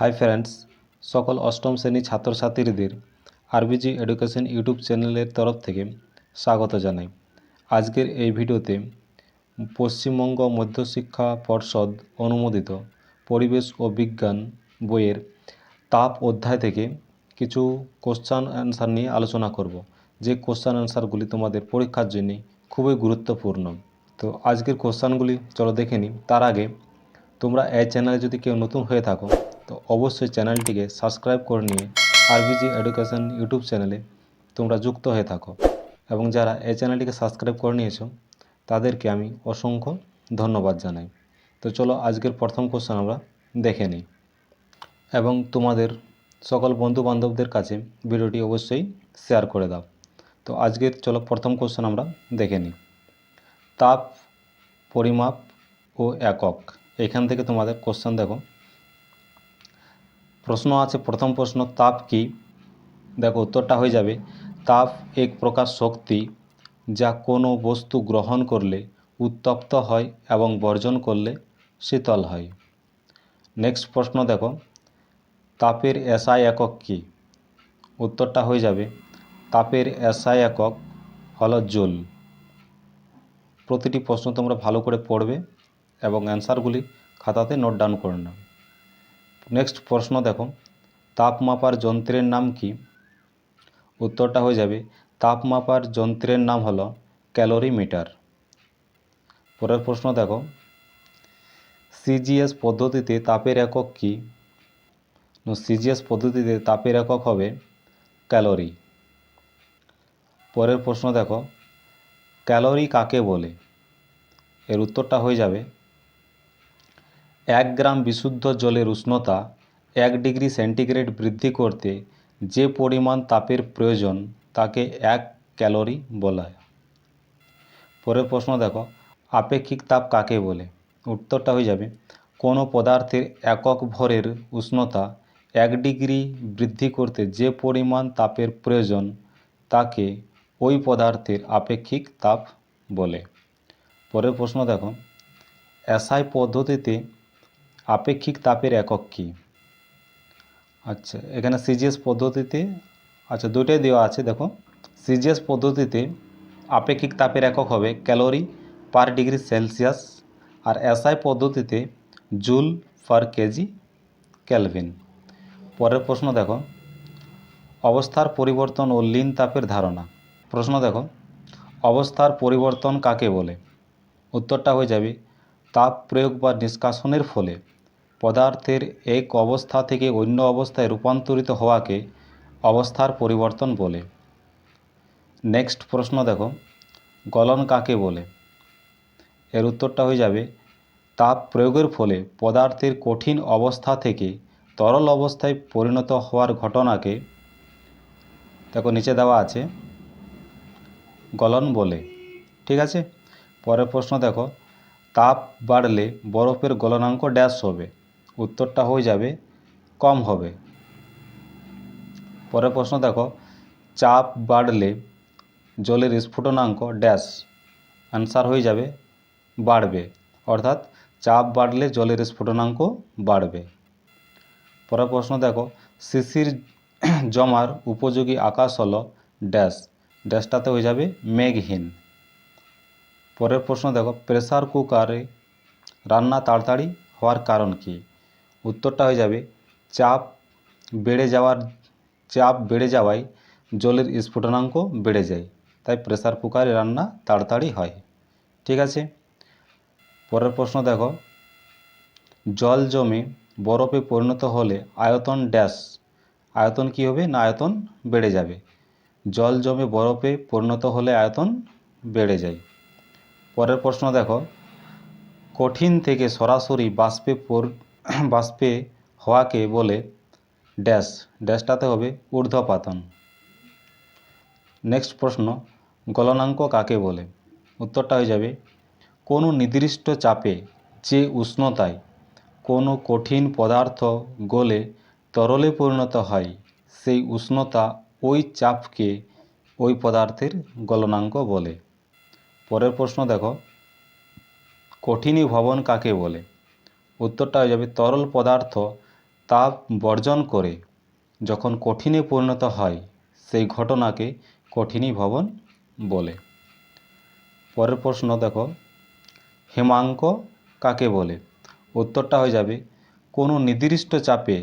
Hi friends সকল অষ্টম শ্রেণি ছাত্রছাত্রীদের আরবিজি এডুকেশন ইউটিউব চ্যানেলের তরফ থেকে স্বাগত জানাই। আজকের এই ভিডিওতে পশ্চিমবঙ্গ মধ্যশিক্ষা পর্ষদ অনুমোদিত পরিবেশ ও বিজ্ঞান বইয়ের তাপ অধ্যায় থেকে কিছু কোশ্চান অ্যান্সার নিয়ে আলোচনা করব। যে কোশ্চান অ্যান্সারগুলি তোমাদের পরীক্ষার জন্য খুবই গুরুত্বপূর্ণ। তো আজকের কোশ্চানগুলি চলো দেখে নিই। তার আগে তোমরা এই চ্যানেলে যদি কেউ নতুন হয়ে থাকো তো অবশ্যই চ্যানেলটিকে সাবস্ক্রাইব করে নিয়ে আরবিজি এডুকেশন ইউটিউব চ্যানেলে তোমরা যুক্ত হয়ে থাকো। এবং যারা এই চ্যানেলটিকে সাবস্ক্রাইব করে নিয়েছো, তাদেরকে আমি অসংখ্য ধন্যবাদ জানাই। তো চলো আজকের প্রথম কোশ্চেন আমরা দেখে নিই। এবং তোমাদের সকল বন্ধু বান্ধবদের কাছে ভিডিওটি অবশ্যই শেয়ার করে দাও। তো আজকের চলো প্রথম কোশ্চেন আমরা দেখে নিই। তাপ, পরিমাপ ও একক। এখান থেকে তোমাদের কোশ্চেন দেখো। প্রশ্ন আছে, প্রথম প্রশ্ন, তাপ কি? দেখো, উত্তরটা হয়ে যাবে, তাপ এক প্রকার শক্তি যা কোনো বস্তু গ্রহণ করলে উত্তপ্ত হয় এবং বর্জন করলে শীতল হয়। নেক্সট প্রশ্ন দেখো, তাপের এসআই একক কি? উত্তরটা হয়ে যাবে, তাপের এসআই একক হলো জুল। প্রতিটি প্রশ্ন তোমরা ভালো করে পড়বে এবং অ্যান্সারগুলি খাতাতে নোট ডাউন করে নাও। নেক্সট প্রশ্ন দেখো। তাপ মাপার যন্ত্রের নাম কি? উত্তরটা হয়ে যাবে তাপ মাপার যন্ত্রের নাম হলো ক্যালোরিমিটার। পরের প্রশ্ন দেখো। সিজিএস পদ্ধতিতে তাপের একক কি? সিজিএস পদ্ধতিতে তাপের একক হবে ক্যালোরি। পরের প্রশ্ন দেখো, ক্যালোরি কাকে বলে? এর উত্তরটা হয়ে যাবে এক গ্রাম বিশুদ্ধ জলের উষ্ণতা এক ডিগ্রি সেন্টিগ্রেড বৃদ্ধি করতে যে পরিমাণ তাপের প্রয়োজন তাকে এক ক্যালোরি বলা হয়। পরের প্রশ্ন দেখো, আপেক্ষিক তাপ কাকে বলে? উত্তরটা হয়ে যাবে, কোনো পদার্থের একক ভরের উষ্ণতা এক ডিগ্রি বৃদ্ধি করতে যে পরিমাণ তাপের প্রয়োজন তাকে ওই পদার্থের আপেক্ষিক তাপ বলে। পরের প্রশ্ন দেখো, এসআই পদ্ধতিতে আপেক্ষিক তাপের একক কী? আচ্ছা এখানে সিজিএস পদ্ধতিতে আচ্ছা দুটোই দেওয়া আছে, দেখো। সিজিএস পদ্ধতিতে আপেক্ষিক তাপের একক হবে ক্যালোরি পার ডিগ্রি সেলসিয়াস আর এসআই পদ্ধতিতে জুল পার কেজি ক্যালভিন। পরের প্রশ্ন দেখো। অবস্থার পরিবর্তন ও লিন তাপের ধারণা। প্রশ্ন দেখো, অবস্থার পরিবর্তন কাকে বলে? উত্তরটা হয়ে যাবে, তাপ প্রয়োগ বা নিষ্কাশনের ফলে। পদার্থের এক অবস্থা থেকে অন্য অবস্থায় রূপান্তরিত হওয়াকে অবস্থার পরিবর্তন বলে। নেক্সট প্রশ্ন দেখো, গলন কাকে বলে? এর উত্তরটা হয়ে যাবে তাপ প্রয়োগের ফলে পদার্থের কঠিন অবস্থা থেকে তরল অবস্থায় পরিণত হওয়ার ঘটনাকে দেখো নিচে দেওয়া আছে, গলন বলে। ঠিক আছে? পরের প্রশ্ন দেখো, তাপ বাড়লে বরফের গলনাঙ্ক ড্যাশ হবে। উত্তরটা হয়ে যাবে, কম হবে। পরের প্রশ্ন দেখো, চাপ বাড়লে জলের স্ফুটনাঙ্ক ড্যাশ, অ্যান্সার হয়ে যাবে বাড়বে। অর্থাৎ চাপ বাড়লে জলের স্ফুটনাঙ্ক বাড়বে। পরের প্রশ্ন দেখো, শিশির জমার উপযোগী আকাশ হলো ড্যাশ, ড্যাশটাতে হয়ে যাবে মেঘহীন। পরের প্রশ্ন দেখো, প্রেসার কুকারে রান্না তাড়াতাড়ি হওয়ার কারণ কি? উত্তরটা হয়ে যাবে, চাপ বেড়ে যাওয়ার, চাপ বেড়ে যাওয়ায় জলের স্ফুটনাঙ্ক বেড়ে যায়, তাই প্রেসার কুকারে রান্না তাড়াতাড়ি হয়। ঠিক আছে? পরের প্রশ্ন দেখো। জল জমে বরফে পরিণত হলে আয়তন ড্যাশ আয়তন কি হবে না আয়তন বেড়ে যাবে? জল জমে বরফে পরিণত হলে আয়তন বেড়ে যায়। পরের প্রশ্ন দেখো। কঠিন থেকে সরাসরি বাষ্পে বাষ্পে হওয়াকে বলে ড্যাশ। ড্যাশটাতে হবে ঊর্ধ্বপাতন। নেক্সট প্রশ্ন, গলনাঙ্ক কাকে বলে? উত্তরটা হয়ে যাবে, কোনো নির্দিষ্ট চাপে যে উষ্ণতায় কোনো কঠিন পদার্থ গলে তরলে পরিণত হয়, সেই উষ্ণতা ওই চাপকে ওই পদার্থের গলনাঙ্ক বলে। পরের প্রশ্ন দেখো, কঠিনী ভবন কাকে বলে? উত্তরটা হয়ে যাবে তরল পদার্থ তাপ বর্জন করে যখন কঠিনে পরিণত হয়, সেই ঘটনাকে কঠিনীভবন বলে। পরের প্রশ্ন দেখো, হেমাঙ্ক কাকে বলে? উত্তরটা হয়ে যাবে, কোনো নির্দিষ্ট চাপে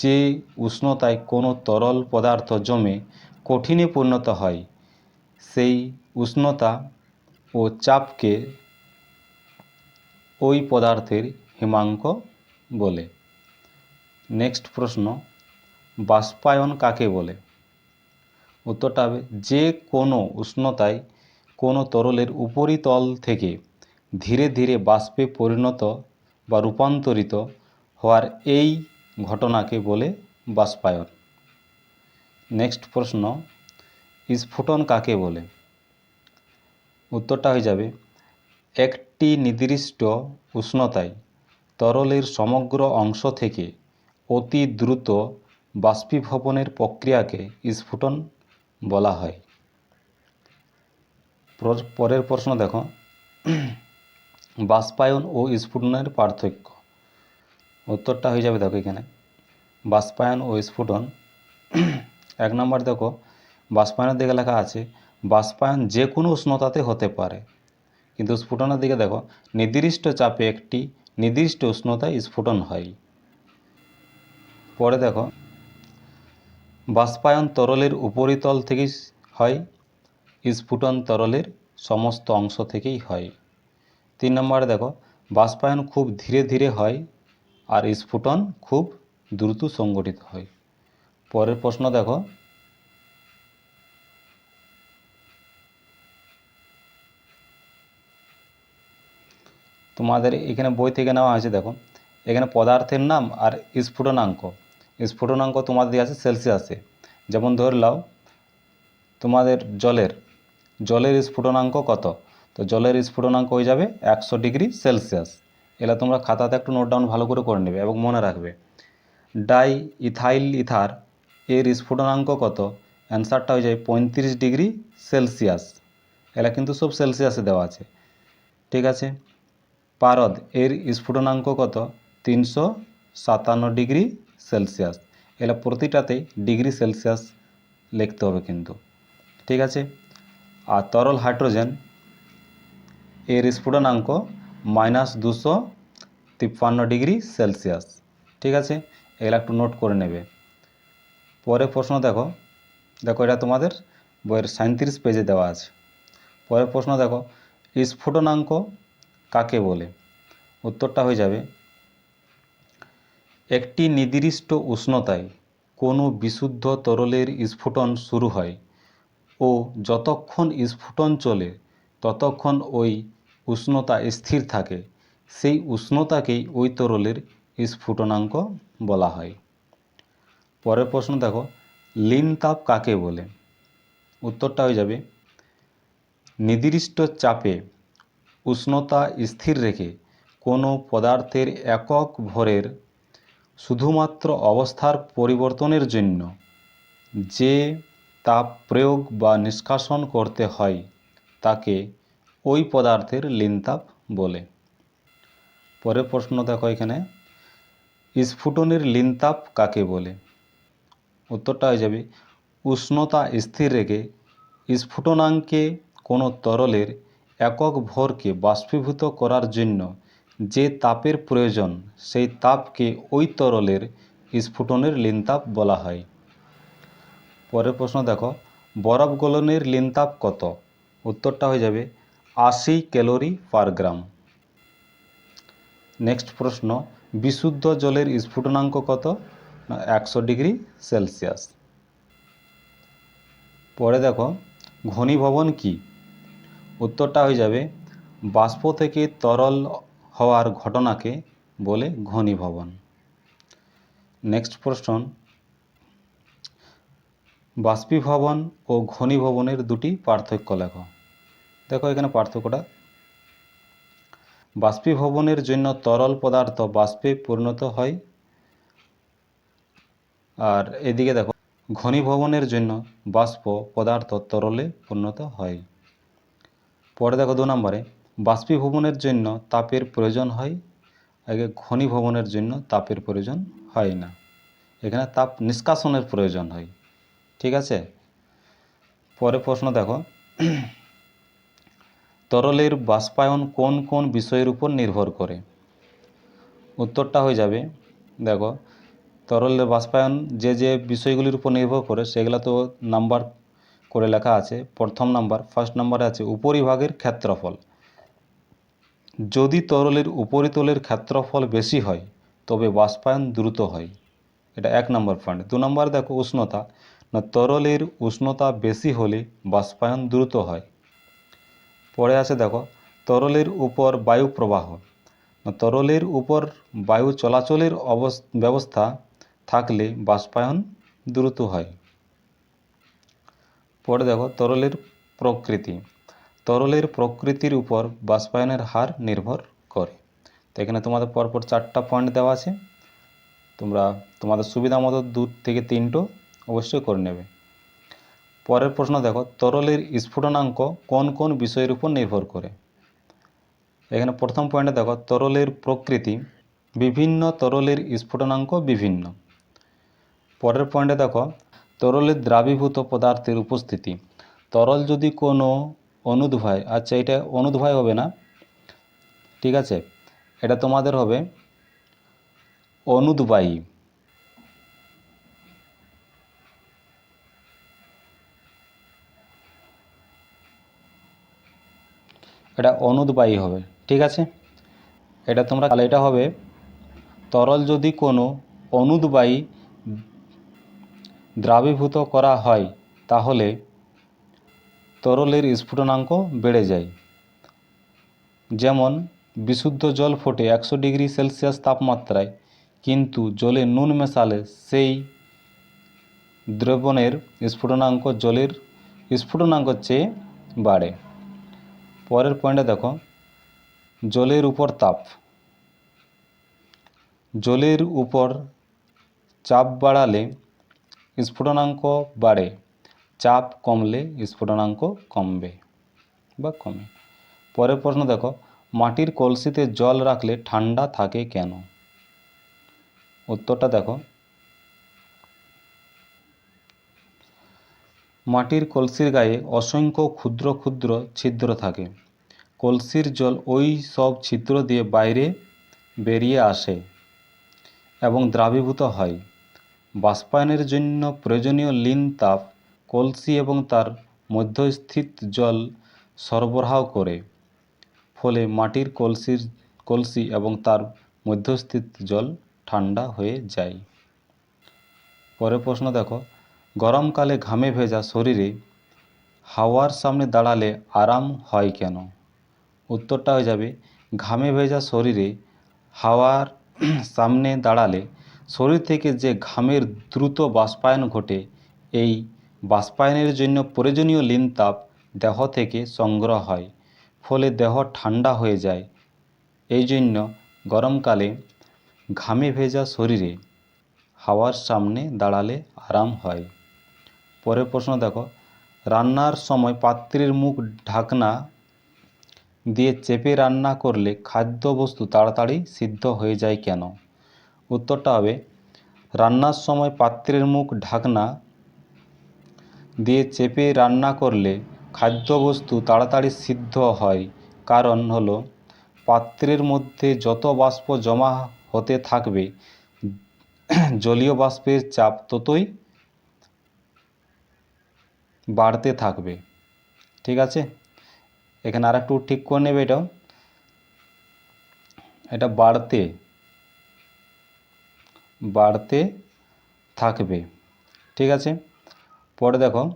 যে উষ্ণতায় কোনো তরল পদার্থ জমে কঠিনে পরিণত হয়, সেই উষ্ণতা ও চাপকে ওই পদার্থের হিমাঙ্ক বলে। নেক্সট প্রশ্ন, বাষ্পায়ন কাকে বলে? উত্তরটা হবে, যে কোনো উষ্ণতায় কোনো তরলের উপরিতল থেকে ধীরে ধীরে বাষ্পে পরিণত বা রূপান্তরিত হওয়ার এই ঘটনাকে বলে বাষ্পায়ন। নেক্সট প্রশ্ন, স্ফুটন কাকে বলে? উত্তরটা হয়ে যাবে, একটি নির্দিষ্ট উষ্ণতায় তরলের সমগ্র অংশ থেকে অতি দ্রুত বাষ্পীভবনের প্রক্রিয়াকে স্ফুটন বলা হয়। পরের প্রশ্ন দেখো। বাষ্পায়ন ও স্ফুটনের পার্থক্য। উত্তরটা হয়ে যাবে দেখো এখানে। বাষ্পায়ন ও স্ফুটন। এক নম্বর দেখো, বাষ্পায়নের দিকে লেখা আছে, বাষ্পায়ন যে কোনো উষ্ণতাতে হতে পারে। কিন্তু স্ফুটনের দিকে দেখো, নির্দিষ্ট চাপে একটি নির্দিষ্ট উষ্ণতায় স্ফুটন হয়। পরে দেখো, বাষ্পায়ন তরলের উপরিতল থেকেই হয়, স্ফুটন তরলের সমস্ত অংশ থেকেই হয়। তিন নম্বরে দেখো, বাষ্পায়ন খুব ধীরে ধীরে হয় আর স্ফুটন খুব দ্রুত সংগঠিত হয়। পরের প্রশ্ন দেখো তোমাদের এখানে বই থেকে নেওয়া হয়েছে, দেখো। এখানে পদার্থের নাম আর স্ফুটনাঙ্ক। স্ফুটনাঙ্ক তোমাদের আছে, সেলসিয়াসে যেমন ধরে নাও, তোমাদের জলের জলের স্ফুটনাঙ্ক কত? তো জলের স্ফুটনাঙ্ক হয়ে যাবে একশো ডিগ্রি সেলসিয়াস। এলা তোমরা খাতাতে একটু নোট ডাউন ভালো করে করে নেবে এবং মনে রাখবে। ডাই ইথাইল ইথার এর স্ফুটনাঙ্ক কত? অ্যান্সারটা হয়ে যায় পঁয়ত্রিশ ডিগ্রি সেলসিয়াস। এলা কিন্তু সব সেলসিয়াসে দেওয়া আছে। ঠিক আছে? পারদ এর স্ফুটনাঙ্ক কত? তিনশো সাতান্ন ডিগ্রি সেলসিয়াস। এলা প্রতিটাতেই ডিগ্রি সেলসিয়াস লিখতে হবে কিন্তু। ঠিক আছে? আর তরল হাইড্রোজেন এর স্ফুটনাঙ্ক মাইনাস দুশো তিপ্পান্ন ডিগ্রি সেলসিয়াস। ঠিক আছে? এগুলো একটু নোট করে নেবে। পরের প্রশ্ন দেখো। দেখো, এটা তোমাদের বইয়ের সাঁত্রিশ পেজে দেওয়া আছে। পরের প্রশ্ন দেখো। স্ফুটনাঙ্ক কাকে বলে? উত্তরটা হয়ে যাবে, একটি নির্দিষ্ট উষ্ণতায় কোনো বিশুদ্ধ তরলের স্ফুটন শুরু হয় ও যতক্ষণ স্ফুটন চলে ততক্ষণ ওই উষ্ণতা স্থির থাকে, সেই উষ্ণতাকেই ওই তরলের স্ফুটনাঙ্ক বলা হয়। পরের প্রশ্ন দেখো, লিন তাপ কাকে বলে? উত্তরটা হয়ে যাবে, নির্দিষ্ট চাপে উষ্ণতা স্থির রেখে কোনো পদার্থের একক ভরের শুধুমাত্র অবস্থার পরিবর্তনের জন্য যে তাপ প্রয়োগ বা নিষ্কাশন করতে হয়, তাকে ওই পদার্থের লিনতাপ বলে। পরের প্রশ্ন দেখো এখানে, স্ফুটনের লিনতাপ কাকে বলে? উত্তরটা হয়ে যাবে, উষ্ণতা স্থির রেখে স্ফুটনাঙ্কে কোনো তরলের একক ভরকে বাষ্পীভূত করার জন্য যে তাপের প্রয়োজন, সেই তাপকে ওই তরলের স্ফুটনের লিনতাপ বলা হয়। পরের প্রশ্ন দেখো, বরফ গলনের লিনতাপ কত? উত্তরটা হয়ে যাবে আশি ক্যালোরি পার গ্রাম। নেক্সট প্রশ্ন, বিশুদ্ধ জলের স্ফুটনাঙ্ক কত? একশো ডিগ্রি সেলসিয়াস। পরে দেখো, ঘনীভবন কি? উত্তরটা হয়ে যাবে, বাষ্প থেকে তরল হওয়ার ঘটনাকে বলে ঘনীভবন। নেক্সট প্রশ্ন, বাষ্পীভবন ও ঘনীভবনের দুটি পার্থক্য লেখো। দেখো এখানে পার্থক্যটা। বাষ্পীভবনের জন্য তরল পদার্থ বাষ্পে পরিণত হয়। আর এদিকে দেখো, ঘনীভবনের জন্য বাষ্প পদার্থ তরলে পরিণত হয়। পরে দেখো দু নম্বরে, বাষ্পীভবনের জন্য তাপের প্রয়োজন হয়, আগে ঘনীভবনের জন্য তাপের প্রয়োজন হয় না। এখানে তাপ নিষ্কাশনের প্রয়োজন হয়, ঠিক আছে? পরের প্রশ্ন দেখো, তরলের বাষ্পায়ন কোন কোন বিষয়ের উপর নির্ভর করে? উত্তরটা হয়ে যাবে, দেখো, তরলের বাষ্পায়ন যে যে বিষয়গুলির উপর নির্ভর করে, সেগুলো তো নাম্বার করে লেখা আছে, প্রথম নাম্বার ফার্স্ট নাম্বারে আছে, উপরিভাগের ক্ষেত্রফল। যদি তরলের উপরিতলের ক্ষেত্রফল বেশি হয়, তবে বাষ্পায়ন দ্রুত হয়। এটা এক নম্বর পয়েন্ট দু নম্বর দেখো উষ্ণতা। না, তরলের উষ্ণতা বেশি হলে বাষ্পায়ন দ্রুত হয়। পরে আছে দেখো, তরলের উপর বায়ু প্রবাহ। না, তরলের উপর বায়ু চলাচলের অবস- ব্যবস্থা থাকলে বাষ্পায়ন দ্রুত হয়। পরে দেখো, তরলের প্রকৃতি। তরলের প্রকৃতির উপর বাষ্পায়নের হার নির্ভর করে। তো এখানে তোমাদের পরপর চারটা পয়েন্ট দেওয়া আছে। তোমরা তোমাদের সুবিধা মতো দু থেকে তিনটো অবশ্যই করে নেবে। পরের প্রশ্ন দেখো, তরলের স্ফুটনাঙ্ক কোন কোন বিষয়ের উপর নির্ভর করে? এখানে প্রথম পয়েন্টে দেখো, তরলের প্রকৃতি বিভিন্ন তরলের স্ফুটনাঙ্ক বিভিন্ন। পরের পয়েন্টে দেখো তরলের দ্রাবীভূত পদার্থের উপস্থিতি। তরল যদি কোনো অনুদ্ভয় আচ্ছা এটা অনুদ্ভয় হবে না? ঠিক আছে, এটা তোমাদের হবে অনুদ্বায়ী। এটা অনুদ্বায়ী হবে, ঠিক আছে? এটা তোমরা, তাহলে এটা হবে, তরল যদি কোনো অনুদ্বায়ী দ্রাবীভূত করা হয়, তাহলে তরলের স্ফুটনাঙ্ক বেড়ে যায়। যেমন, বিশুদ্ধ জল ফোটে একশো ডিগ্রি সেলসিয়াস তাপমাত্রায়, কিন্তু জলে নুন মেশালে সেই দ্রবণের স্ফুটনাঙ্ক জলের স্ফুটনাঙ্ক চেয়ে বাড়ে। পরের পয়েন্টে দেখো, জলের উপর তাপ। জলের উপর চাপ বাড়ালে স্ফুটনাঙ্ক বাড়ে। চাপ কমলে স্ফুটনাঙ্ক কমবে বা কমে। পরের প্রশ্ন দেখো, মাটির কলসিতে জল রাখলে ঠান্ডা থাকে কেন? উত্তরটা দেখো। মাটির কলসির গায়ে অসংখ্য ক্ষুদ্র ক্ষুদ্র ছিদ্র থাকে। কলসির জল ওই সব ছিদ্র দিয়ে বাইরে বেরিয়ে আসে এবং দ্রাবীভূত হয়। বাষ্পায়নের জন্য প্রয়োজনীয় লিন তাপ, কলসি এবং তার মধ্যস্থিত জল সরবরাহ করে। ফলে মাটির কলসির, কলসি এবং তার মধ্যস্থিত জল ঠান্ডা হয়ে যায়। পরের প্রশ্ন দেখো গরমকালে ঘামে ভেজা শরীরে হাওয়ার সামনে দাঁড়ালে আরাম হয় কেন? উত্তরটা হয়ে যাবে, ঘামে ভেজা শরীরে হাওয়ার সামনে দাঁড়ালে শরীর থেকে যে ঘামের দ্রুত বাষ্পায়ন ঘটে, এই বাষ্পায়নের জন্য প্রয়োজনীয় লিন তাপ দেহ থেকে সংগ্রহ হয়, ফলে দেহ ঠান্ডা হয়ে যায়। এই জন্য গরমকালে ঘামে ভেজা শরীরে হাওয়ার সামনে দাঁড়ালে আরাম হয়। পরের প্রশ্ন দেখো, রান্নার সময় পাত্রের মুখ ঢাকনা দিয়ে চেপে রান্না করলে খাদ্যবস্তু তাড়াতাড়ি সিদ্ধ হয়ে যায় কেন? উত্তরটা হবে, রান্নার সময় পাত্রের মুখ ঢাকনা দিয়ে চেপে রান্না করলে খাদ্যবস্তু তাড়াতাড়ি সিদ্ধ হয়। কারণ হলো, পাত্রের মধ্যে যত বাষ্প জমা হতে থাকবে, জলীয় বাষ্পের চাপ ততই বাড়তে থাকবে। ঠিক আছে? এখানে আর একটু ঠিক করে নেবে এটাও। এটা বাড়তে বাড়তে থাকবে। ঠিক আছে? পরে দেখো,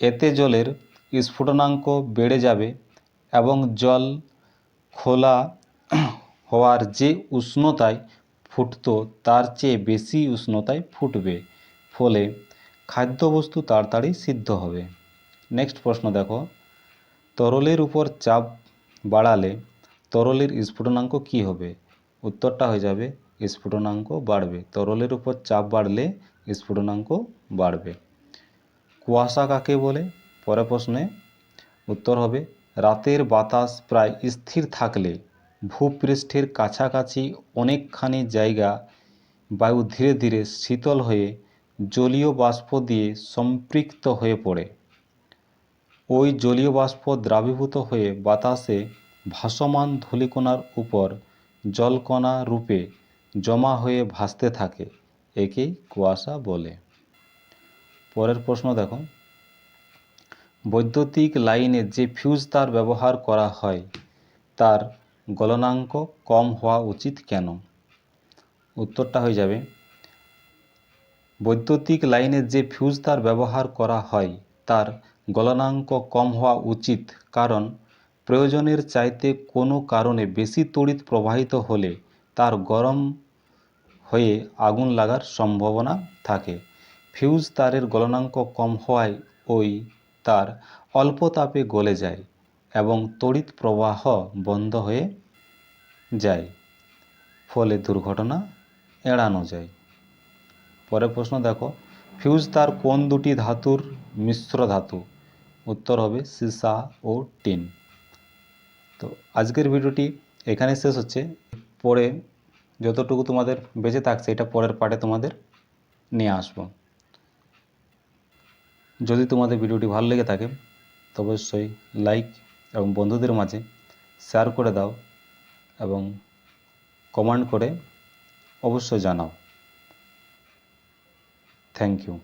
এতে জলের স্ফুটনাঙ্ক বেড়ে যাবে এবং জল খোলা হওয়ার যে উষ্ণতায় ফুটতো, তার চেয়ে বেশি উষ্ণতায় ফুটবে। ফলে খাদ্যবস্তু তাড়াতাড়ি সিদ্ধ হবে। নেক্সট প্রশ্ন দেখো, তরলের উপর চাপ বাড়ালে তরলের স্ফুটনাঙ্ক কী হবে? উত্তরটা হয়ে যাবে স্ফুটনাঙ্ক বাড়বে। তরলের উপর চাপ বাড়লে স্ফুটনাঙ্ক বাড়বে। কুয়াশা কাকে বলে? পরে প্রশ্নে উত্তর হবে, রাতের বাতাস প্রায় স্থির থাকলে ভূপৃষ্ঠের কাছাকাছি অনেকখানি জায়গা বায়ু ধীরে ধীরে শীতল হয়ে জলীয় বাষ্প দিয়ে সম্পৃক্ত হয়ে পড়ে। ওই জলীয় বাষ্প দ্রাবীভূত হয়ে বাতাসে ভাসমান ধূলিকণার উপর জলকণা রূপে জমা হয়ে ভাসতে থাকে, একেই কুয়াশা বলে। পরের প্রশ্ন দেখো। বৈদ্যুতিক লাইনে যে ফিউজ তার ব্যবহার করা হয়, তার গলনাঙ্ক কম হওয়া উচিত কেন? উত্তরটা হয়ে যাবে। বৈদ্যুতিক লাইনে যে ফিউজ তার ব্যবহার করা হয়, তার গলনাঙ্ক কম হওয়া উচিত কারণ প্রয়োজনের চাইতে কোনো কারণে বেশি তড়িৎ প্রবাহিত হলে তার গরম হয়ে আগুন লাগার সম্ভাবনা থাকে। ফিউজ তারের গলনাঙ্ক কম হওয়ায় ওই তার অল্প তাপে গলে যায় এবং তড়িৎ প্রবাহ বন্ধ হয়ে যায়। ফলে দুর্ঘটনা এড়ানো যায়। পরের প্রশ্ন দেখো, ফিউজ তার কোন দুটি ধাতুর মিশ্র ধাতু? উত্তর হবে সীসা ও টিন। তো আজকের ভিডিওটি এখানে শেষ হচ্ছে। পরে যতটুকু তোমাদের বেঁচে থাকছে, এটা পরের পার্টে তোমাদের নিয়ে আসব। যদি তোমাদের ভিডিওটি ভালো লেগে থাকে, তো অবশ্যই লাইক এবং বন্ধুদের মাঝে শেয়ার করে দাও এবং কমেন্ট করে অবশ্যই জানাও। Thank you